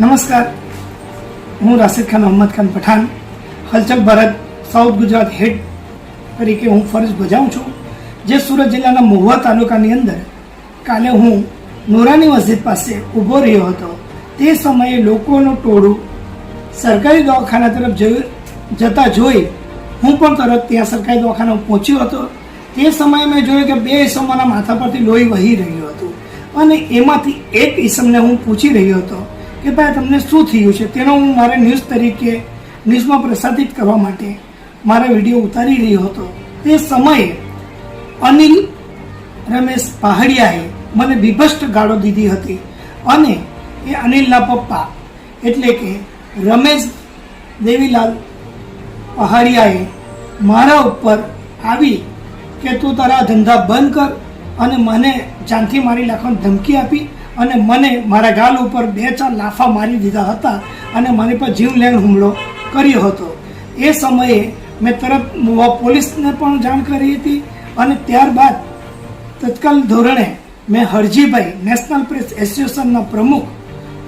નમસ્કાર. હું રાશિદ ખાન, અહમદ ખાન પઠાણ. હલચલ ભારત, સાઉથ ગુજરાત હેડ તરીકે હું ફરજ બજાવું છું. જે સુરત જિલ્લાના મહુવા તાલુકાની અંદર કાલે હું નોરાની મસ્જિદ પાસે ઊભો રહ્યો હતો. તે સમયે લોકોનું ટોળું સરકારી દવાખાના તરફ જતા જોઈ હું પણ તરત ત્યાં સરકારી દવાખાના પહોંચ્યો હતો. તે સમયે મેં જોયું કે બે ઈસમોના માથા પરથી લોહી વહી રહ્યું હતું. અને એમાંથી એક ઈસમને હું પૂછી રહ્યો હતો. કે ભાઈ તમને શું થયું છે? તેનો હું મારે ન્યૂઝ તરીકે ન્યૂઝમાં પ્રસારિત કરવા માટે મારા વીડિયો ઉતારી રહ્યો હતો. તે સમયે અનિલ રમેશ પહાડિયાએ મને બીભસ્ટ ગાળો દીધી હતી અને એ અનિલના પપ્પા એટલે કે રમેશ દેવીલાલ પહાડિયાએ મારા ઉપર આવી કે તું તારા ધંધા બંધ કર અને મને જાનથી મારી નાખવાની ધમકી આપી અને મને મારા ગાલ ઉપર બે ચાર લાફા મારી દીધા હતા અને મારી પર જીવલેણ હુમલો કર્યો હતો. એ સમયે મેં તરત પોલીસને પણ જાણ કરી હતી અને ત્યારબાદ તત્કાલ ધોરણે મેં હરજીભાઈ નેશનલ પ્રેસ એસોસિએશનના પ્રમુખ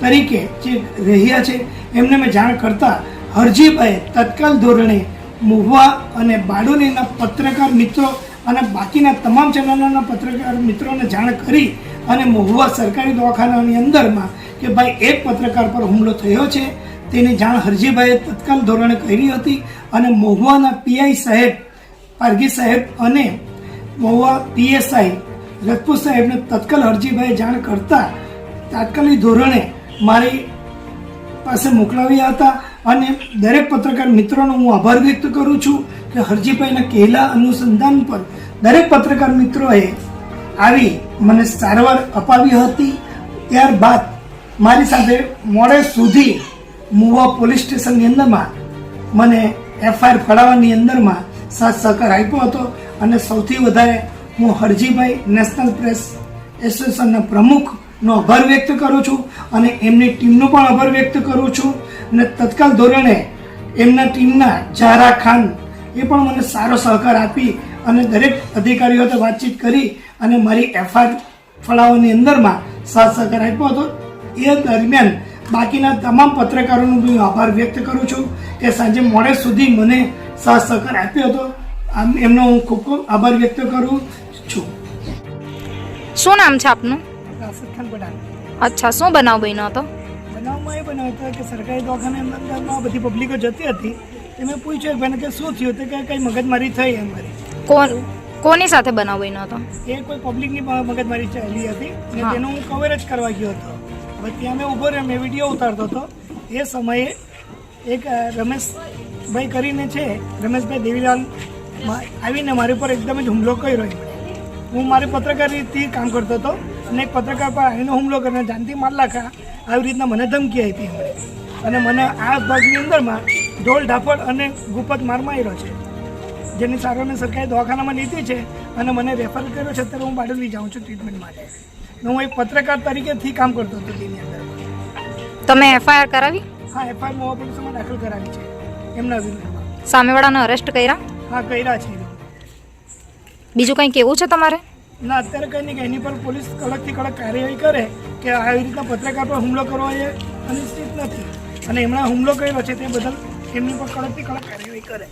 તરીકે જે રહ્યા છે એમને મેં જાણ કરતા હરજીભાઈએ તત્કાલ ધોરણે મુવા અને બારડોલીના પત્રકાર મિત્રો અને બાકીના તમામ ચેનલોના પત્રકાર મિત્રોને જાણ કરી અને મહુવા સરકારી દવાખાનાની અંદરમાં કે ભાઈ એક પત્રકાર પર હુમલો થયો છે, તેની જાણ હરજીભાઈએ તત્કાલ ધોરણે કરી હતી અને મહુવાના પીઆઈ સાહેબ પારગી સાહેબ અને મહુવા પીએસઆઈ રજપૂત સાહેબને તત્કાલ હરજીભાઈએ જાણ કરતા તાત્કાલિક ધોરણે મારી પાસે મોકલાવ્યા હતા અને દરેક પત્રકાર મિત્રોનો હું આભાર વ્યક્ત કરું છું કે હરજીભાઈના કહેલા અનુસંધાન પર દરેક પત્રકાર મિત્રોએ આવી મને સારવાર અપાવી હતી. ત્યારબાદ મારી સાથે મોડે સુધી મુવા પોલીસ સ્ટેશનની અંદરમાં મને એફઆઈઆર ફળાવવાની અંદરમાં સાથ સહકાર આપ્યો હતો અને સૌથી વધારે હું હરજીભાઈ નેશનલ પ્રેસ એસોસિએશનના પ્રમુખનો આભાર વ્યક્ત કરું છું અને એમની ટીમનો પણ આભાર વ્યક્ત કરું છું અને તત્કાલ ધોરણે એમના ટીમના જારા ખાન એ પણ મને સારો સહકાર આપી અને દરેક અધિકારીઓ સાથે વાતચીત કરી અને મારી એફઆઈઆર ફળાવવાની અંદરમાં સાથ સહકાર આપ્યો હતો. એ દરમિયાન બાકીના તમામ પત્રકારોનો હું આભાર વ્યક્ત કરું છું કે સાંજે મોડે સુધી મને સાથ સહકાર આપ્યો હતો. આમ એમનો હું ખૂબ ખૂબ આભાર વ્યક્ત કરું છું. શું નામ છે આપનું? રાશિદ ખાન પઠાણ. અચ્છા શું બનાવ બન્યો હતો? બનાવમાં એ બનાવ્યો હતો કે સરકારી દવાખાને અંદરમાં બધી પબ્લિકો જતી હતી. તે મેં પૂછ્યું ભાઈને કે શું થયું? તો કે કંઈ મગજમારી થઈ એમ મારી કોણ કોની સાથે બનાવ બન્યો હતો? એ કોઈ પબ્લિકની મગજમારી ચાલી હતી. અને. તેનો હું કવર જ કરવા ગયો હતો. હવે ત્યાં મેં ઊભો રહ્યો મેં વીડિયો ઉતારતો હતો. એ સમયે એક રમેશભાઈ કરીને છે રમેશભાઈ દેવીલાલ આવીને મારી ઉપર એકદમ જ હુમલો કર્યો હું મારી પત્રકારીથી કામ કરતો હતો અને એક પત્રકાર પર આવીને હુમલો કરીને જાનથી માર લાખા આવી રીતના મને ધમકી આપી અને મને આ ભાગની અંદરમાં ઢોલ ઢાફળ અને ગુપત માર માર્યો છે. જેની સારવારને સરકારી દવાખાનામાં લીધી છે અને મને રેફર કર્યો છે અત્યારે હું બારડોલી જાઉં છું ટ્રીટમેન્ટ માટે. હું એક પત્રકાર તરીકેથી કામ કરતો હતો તેની અંદર. તમે એફઆઈઆર કરાવી? હા એફઆઈઆર મોવા પોલીસમાં દાખલ કરાવી છે એમના વિરુદ્ધમાં સામેવાળાને અરેસ્ટ કર્યા? હા કર્યા છે. બીજું કંઈ કેવું છે તમારે? ના અત્યારે કંઈ નહીં કે એની પર પોલીસ કડકથી કડક કાર્યવાહી કરે કે આવી રીતના પત્રકાર પર હુમલો કરવો એ અનિશ્ચિત નથી. અને એમણે હુમલો કર્યો છે તે બદલ એમની પર કડકથી કડક કાર્યવાહી કરે.